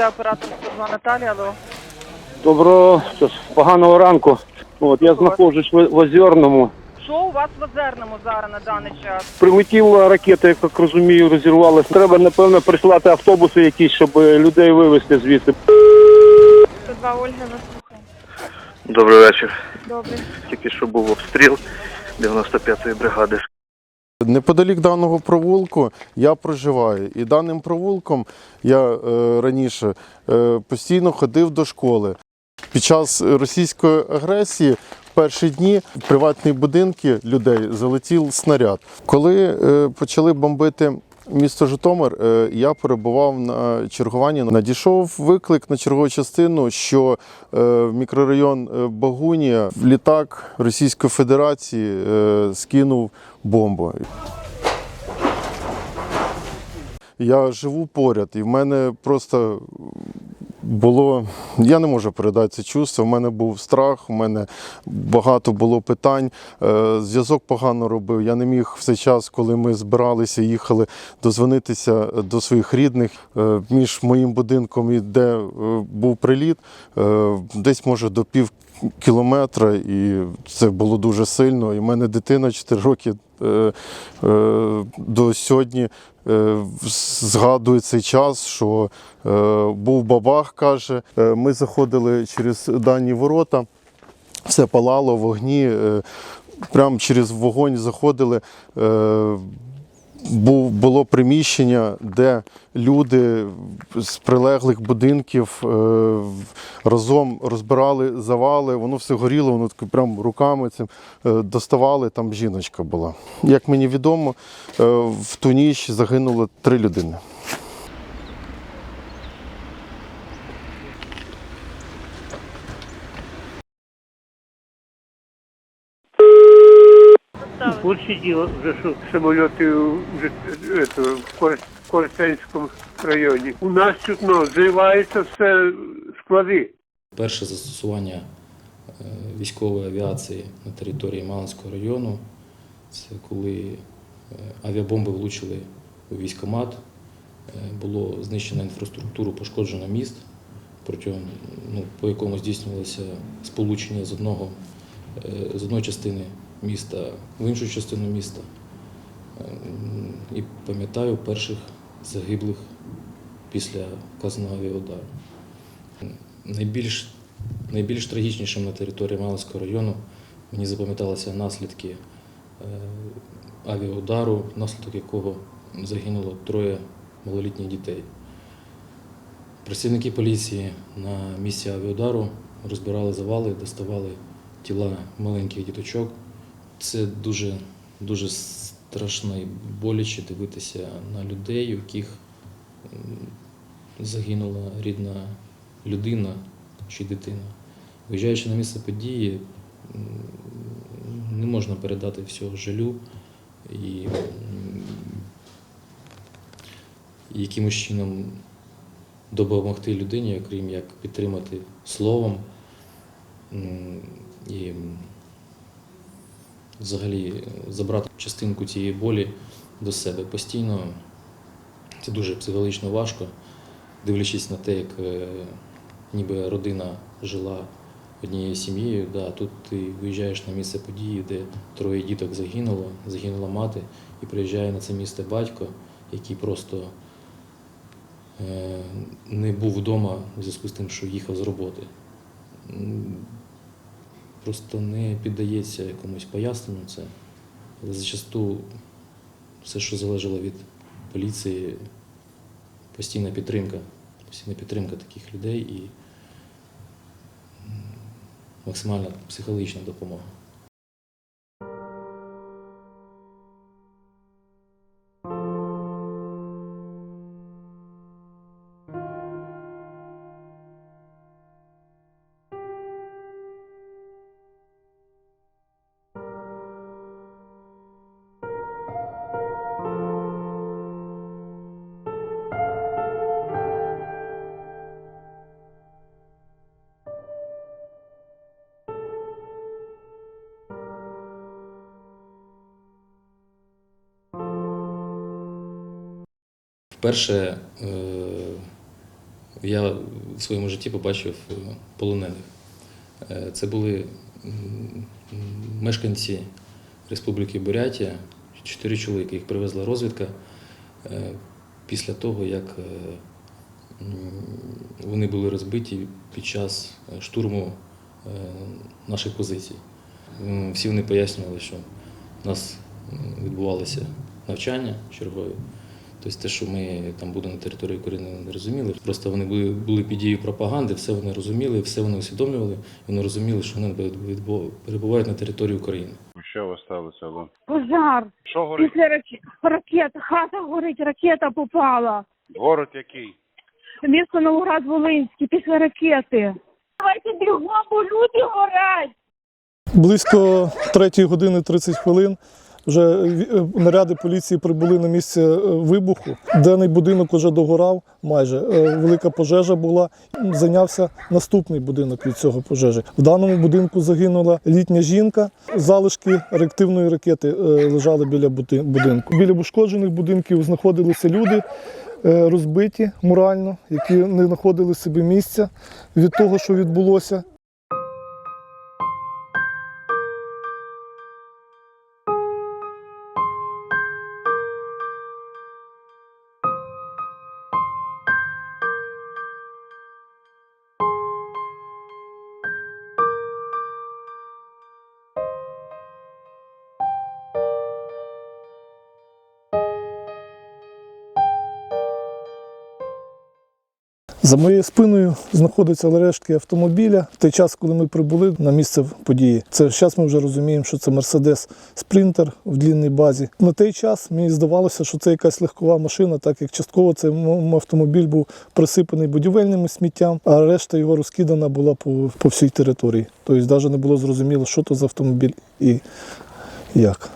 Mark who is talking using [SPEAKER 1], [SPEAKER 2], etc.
[SPEAKER 1] Це оператор 102 Наталія, алло.
[SPEAKER 2] Доброго щось, поганого ранку. От я знаходжусь в, в Озерному.
[SPEAKER 1] Що у вас в Озерному зараз на даний час?
[SPEAKER 2] Прилетіла ракета, як так розумію, розірвалася. Треба, напевно, прислати автобуси якісь, щоб е, людей вивезти звідси.
[SPEAKER 1] 102 Ольга, вас слухає.
[SPEAKER 3] Добрий вечір.
[SPEAKER 1] Добре.
[SPEAKER 3] Тільки що був обстріл 95-ї бригади.
[SPEAKER 4] Неподалік даного провулку я проживаю, і даним провулком я е, раніше е, постійно ходив до школи. Під час російської агресії в перші дні приватні будинки людей залетів снаряд. Коли е, почали бомбити місто Житомир, е, я перебував на чергуванні. Надійшов виклик на чергову частину, що е, в мікрорайон е, Багунія літак Російської Федерації скинув бомбу. Я живу поряд, і в мене просто було. Я не можу передати це чувство. У мене був страх, у мене багато було питань. Е, Зв'язок погано робив. Я не міг в цей час, коли ми збиралися, їхали дозвонитися до своїх рідних. Е, Між моїм будинком і де е, був приліт, е, десь може до пів кілометра, і це було дуже сильно. І в мене дитина 4 роки е, е, до сьогодні е, згадує цей час, що е, був бабах, каже. Е, Ми заходили через дані ворота, все палало, вогні. е, Прямо через вогонь заходили. е, було приміщення, де люди з прилеглих будинків е, разом розбирали завали, воно все горіло, воно таке прям руками цим е, доставали. Там жіночка була. Як мені відомо, е, в ту ніч загинуло три людини.
[SPEAKER 5] Посиділо вже що самоліти это, в Кор- Коростенському районі. У нас тут ну, зривається все склади.
[SPEAKER 6] Перше застосування е, військової авіації на території Малинського району це коли е, авіабомби влучили у військомат, е, було знищено інфраструктуру, пошкоджено міст, протягом, ну, по якому здійснювалося сполучення з, одного, е, з одної частини міста в іншу частину міста. Е, І пам'ятаю перших загиблих після вказаного авіаудару. Найбільш, найбільш трагічнішим на території Малинського району мені запам'яталися наслідки е, авіаудару, внаслідок якого загинуло троє малолітніх дітей. Працівники поліції на місці авіаудару розбирали завали, доставали тіла маленьких діточок. Це дуже, дуже страшно і боляче дивитися на людей, у яких загинула рідна людина чи дитина. Виїжджаючи на місце події, не можна передати всього жалю і якимось чином допомогти людині, окрім як підтримати словом і взагалі забрати частинку цієї болі до себе постійно. Це дуже психологічно важко, дивлячись на те, як е, ніби родина жила однією сім'єю. Да, тут ти виїжджаєш на місце події, де троє діток загинуло, загинула мати, і приїжджає на це місце батько, який просто е, не був вдома в зв'язку з тим, що їхав з роботи. Просто не піддається якомусь поясненню це. Але зачасту все, що залежало від поліції, постійна підтримка, постійна підтримка таких людей і максимальна психологічна допомога. Вперше е, я в своєму житті побачив е, полонених. Е, Це були мешканці Республіки Бурятія, чотири чоловіки. Їх привезла розвідка після того, як вони були розбиті під час штурму наших позицій. Всі вони пояснювали, що у нас м, відбувалося навчання чергові. Тобто те, що ми там будемо на території України, не розуміли. Просто вони були, були під дією пропаганди, все вони розуміли, все вони усвідомлювали, і вони розуміли, що вони перебувають на території України.
[SPEAKER 7] Що у вас сталося? Алло?
[SPEAKER 8] Пожар.
[SPEAKER 7] Що горить?
[SPEAKER 8] Після ракет, ракет, хата горить, ракета попала.
[SPEAKER 7] Город який?
[SPEAKER 8] Місто Новоград Волинський після ракети. Давайте бігом, бо люди горять.
[SPEAKER 9] Близько 3 години 30 хвилин вже е, наряди поліції прибули на місце е, вибуху. Даний будинок вже догорав майже. Е, Велика пожежа була. Зайнявся наступний будинок від цього пожежі. В даному будинку загинула літня жінка. Залишки реактивної ракети е, лежали біля будинку. Біля ушкоджених будинків знаходилися люди. е, Розбиті морально, які не знаходили собі місця від того, що відбулося. За моєю спиною знаходяться рештки автомобіля. В той час, коли ми прибули на місце події, це зараз ми вже розуміємо, що це Мерседес Спринтер в длінній базі. На той час мені здавалося, що це якась легкова машина, так як частково цей автомобіль був присипаний будівельним сміттям, а решта його розкидана була по, по всій території. Тобто навіть не було зрозуміло, що то за автомобіль і як.